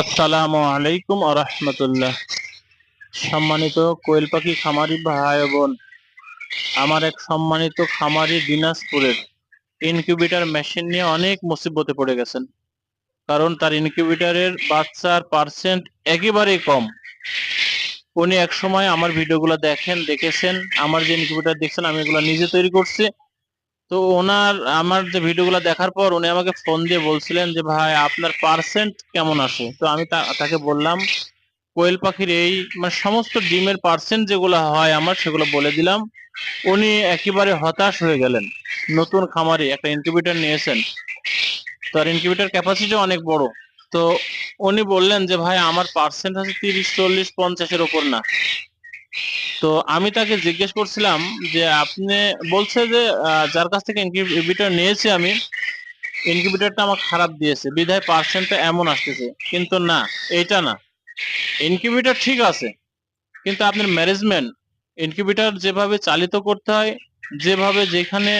আসসালামু আলাইকুম আরহামতুল্লাহ সম্মানিত কোয়েল পাখি খামারি ভাই বোন, আমার এক সম্মানিত খামারি দিনাজপুরের ইনকিউবেটর মেশিন নিয়ে অনেক মুসিবতে পড়ে গেছেন। কারণ তার ইনকিউবেটরের বাচ্চার পার্সেন্ট একেবারেই কম। উনি এক সময় আমার ভিডিওগুলো দেখেন, দেখেছেন, আমার যে ইনকিউবেটর দেখছেন, আমি এগুলো নিজে তৈরি করছি। তো ওনার, আমার যে ভিডিওগুলো দেখার পর উনি আমাকে ফোন দিয়ে বলছিলেন যে, ভাই, আপনার পার্সেন্ট কেমন আসে তো আমি তাকে বললাম, কোয়েল পাখির এই মানে সমস্ত ডিমের পার্সেন্ট যেগুলো হয় আমার, সেগুলো বলে দিলাম। উনি একেবারে হতাশ হয়ে গেলেন। নতুন খামারে, একটা ইনকিউবেটর নিয়েছেন। তার ইনকিউবেটর ক্যাপাসিটি অনেক বড়। তো উনি বললেন যে, ভাই, আমার পার্সেন্ট আছে তিরিশ, চল্লিশ, পঞ্চাশের ওপর না। তো আমি তাকে জিজ্ঞেস করছিলাম যে আপনি বলছে যে যার কাছ থেকে ইনকিউবেটর নিয়েছি আমি ইনকিউবেটরটা আমার খারাপ দিয়েছে, বিধায় পার্সেন্টটা এমন আসতেছে। কিন্তু না, এইটা না। ইনকিউবেটর ঠিক আছে, কিন্তু আপনার ম্যানেজমেন্ট ইনকিউবেটর যেভাবে চালিত করতে হয়, যেভাবে যেখানে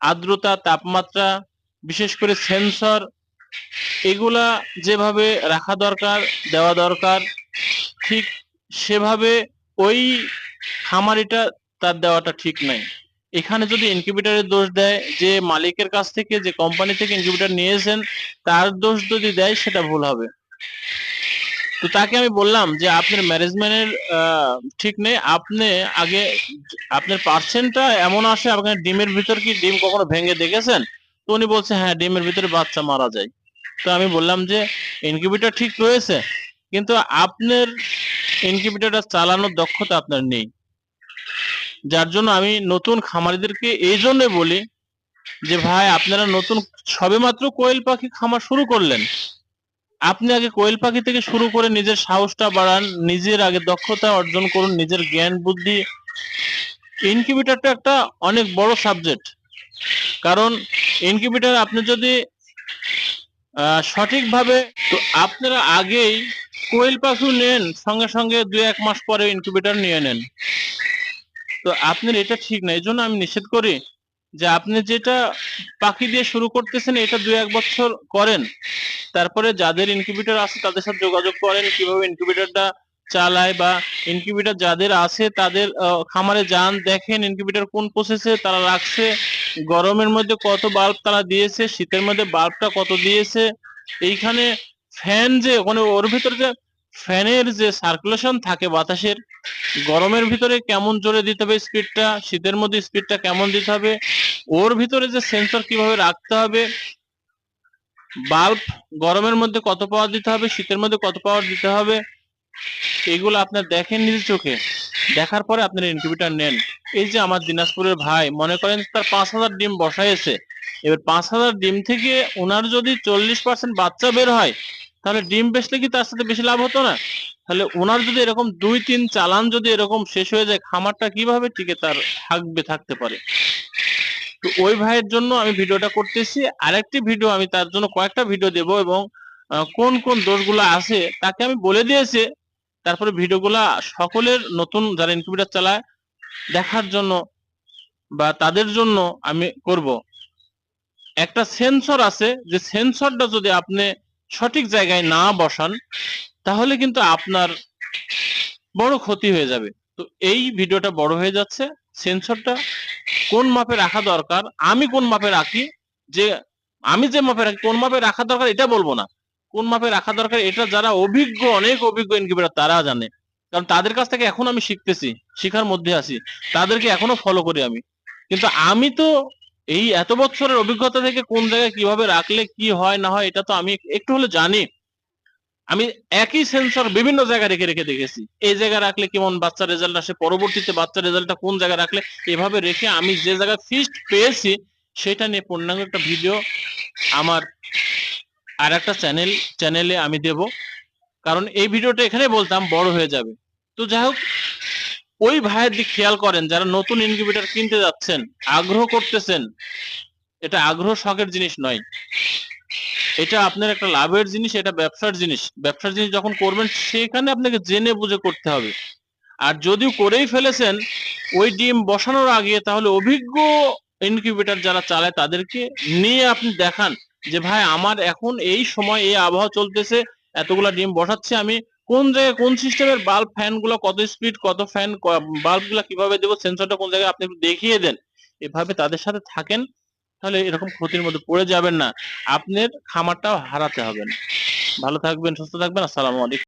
আর্দ্রতা, তাপমাত্রা, বিশেষ করে সেন্সর এগুলা যেভাবে রাখা দরকার, দেওয়া দরকার, ঠিক সেভাবে ওই খামারিটা তার দেওয়াটা ঠিক নাই। এখানে যদি ইনকিউবেটরের দোষ দেয়, যে মালিকের কাছ থেকে, যে কোম্পানি থেকে ইনকিউবেটর নিয়েছেন, তার দোষ যদি দেয়, সেটা ভুল হবে। তো তাকে আমি বললাম যে, আপনার ম্যানেজমেন্টের ঠিক নেই। আপনি আগে, আপনার পার্সেন্টটা এমন আসে, আপনার ডিমের ভিতর কি ডিম কখনো ভেঙে দেখেছেন? তো উনি বলছে হ্যাঁ ডিমের ভিতরে বাচ্চা মারা যায়। তো আমি বললাম যে ইনকিউবেটর ঠিক রয়েছে, কিন্তু আপনার ইনকিউবেটরটা চালানোর দক্ষতা আপনার নেই। যার জন্য আমি নতুন খামারিদেরকে এই জন্য বলি যে, ভাই, আপনারা নতুন সবেমাত্র কোয়েল পাখি খামার শুরু করলেন। আপনি আগে কোয়েল পাখি থেকে শুরু করে নিজের সাহসটা বাড়ান, নিজের আগে দক্ষতা অর্জন করুন, নিজের জ্ঞান, বুদ্ধি। ইনকিউবেটরটা একটা অনেক বড় সাবজেক্ট। কারণ ইনকিউবেটর আপনি যদি সঠিকভাবে, তো আপনারা আগেই কোয়েল পাখি নেন, সঙ্গে সঙ্গে দুই এক মাস পরে ইনকিউবেটর নিয়ে নেন। তো আপনার এটা ঠিক না এই জন্য আমি নিষেধ করি যে আপনি যেটা পাখি দিয়ে শুরু করতেছেন, এটা দুই এক বছর করেন। তারপরে যাদের ইনকিউবেটর আছে, তাদের সাথে যোগাযোগ করেন কীভাবে ইনকিউবেটরটা চালায় বা ইনকিউবেটর যাদের আছে, তাদের খামারে যান, দেখেন ইনকিউবেটর কোন প্রসেসে তারা রাখছে, গরমের মধ্যে কত বাল্ব তারা দিয়েছে, শীতের মধ্যে বাল্বটা কত দিয়েছে। এইখানে ফ্যান যে মানে ওর ভিতরে যে ফ্যানের যে সার্কুলেশন থাকে বাতাসের, গরমের ভিতরে কেমন জোরে দিতে হবে স্পিডটা শীতের মধ্যে স্পিডটা কেমন দিতে হবে, ওর ভিতরে যে সেন্সর কীভাবে রাখতে হবে বাল্ব গরমের মধ্যে কত পাওয়ার দিতে হবে, শীতের মধ্যে কত পাওয়ার দিতে হবে, এগুলো আপনার দেখেন নিজের চোখে। দেখার পরে আপনার ইনকিউবেটর নেন। এই যে আমার দিনাজপুরের ভাই, মনে করেন তার পাঁচ হাজার ডিম বসাইছে এবার পাঁচ হাজার ডিম থেকে ওনার যদি চল্লিশ পার্সেন্ট বাচ্চা বের হয় তাহলে ডিম বেচলে কি তার সাথে বেশি লাভ হতো না? তাহলে ওনার যদি এরকম দুই, তিন চালান যদি এরকম শেষ হয়ে যায়, খামারটা কীভাবে টিকে তার থাকবে, থাকতে পারে? তো ওই ভাইয়ের জন্য আমি ভিডিওটা করতেছি। আরেকটি ভিডিও আমি তার জন্য কয়েকটা ভিডিও দেব এবং কোন কোন দোষগুলো আছে তাকে আমি বলে দিয়েছি। তারপরে ভিডিওগুলা সকলের নতুন যারা ইনকিউবেটর চালায়, দেখার জন্য বা তাদের জন্য আমি করব। একটা সেন্সর আছে। যে সেন্সরটা যদি আপনি সঠিক জায়গায় না বসান, তাহলে কিন্তু আপনার বড় ক্ষতি হয়ে যাবে। তো এই ভিডিওটা বড় হয়ে যাচ্ছে। সেন্সরটা কোন মাপে রাখা দরকার, আমি কোন মাপে রাখি, যে আমি যে মাপে রাখি, কোন মাপে রাখা দরকার এটা বলব না। কোন মাপে রাখা দরকার এটা যারা অভিজ্ঞ, অনেক অভিজ্ঞ ইনকিউবেটর, তারা জানে। কারণ তাদের কাছ থেকে এখন আমি শিখতেছি, শিখার মধ্যে আছি। তাদেরকে এখনও ফলো করি আমি। কিন্তু আমি তো এই এত বছরের অভিজ্ঞতা থেকে কোন জায়গায় কীভাবে রাখলে কি হয়, না হয়, এটা তো আমি একটু হলে জানি। আমি একই সেন্সর বিভিন্ন জায়গায় রেখে রেখে দেখেছি। এই জায়গায় রাখলে কেমন বাচ্চার রেজাল্ট আসে, পরবর্তীতে বাচ্চার রেজাল্টটা কোন জায়গায় রাখলে, এভাবে রেখে আমি যে জায়গায় ফিস্ট পেয়েছি, সেটা নিয়ে পূর্ণাঙ্গ একটা ভিডিও আমার আর একটা চ্যানেল চ্যানেলে আমি দেব। কারণ এই ভিডিওটা এখানে বলতাম, বড় হয়ে যাবে। তো যাই হোক ওই ভাইয়ের দিক খেয়াল করেন, যারা নতুন ইনকিউবেটর কিনতে যাচ্ছেন, আগ্রহ করতেছেন, এটা আগ্রহ শখের জিনিস নয়। এটা আপনার একটা লাভের জিনিস, এটা ব্যবসার জিনিস। ব্যবসার জিনিস যখন করবেন, সেখানে আপনাকে জেনে বুঝে করতে হবে। আর যদিও করেই ফেলেছেন, ওই ডিম বসানোর আগে তাহলে অভিজ্ঞ ইনকিউবেটর যারা চালায়, তাদেরকে নিয়ে আপনি দেখান যে, ভাই, আমার এখন এই সময় এই আবহাওয়া চলতেছে, এতগুলা ডিম বসাচ্ছে আমি কোন জায়গায়, কোন সিস্টেমের বাল্ব ফ্যানগুলো, কত স্পিড কত ফ্যান বাল্বগুলা কীভাবে দেবো সেন্সরটা কোন জায়গায় আপনি একটু দেখিয়ে দেন। এভাবে তাদের সাথে থাকেন, তাহলে এরকম ক্ষতির মধ্যে পড়ে যাবেন না। আপনার খামারটাও হারাতে হবে না। ভালো থাকবেন, সুস্থ থাকবেন, আসসালামু আলাইকুম।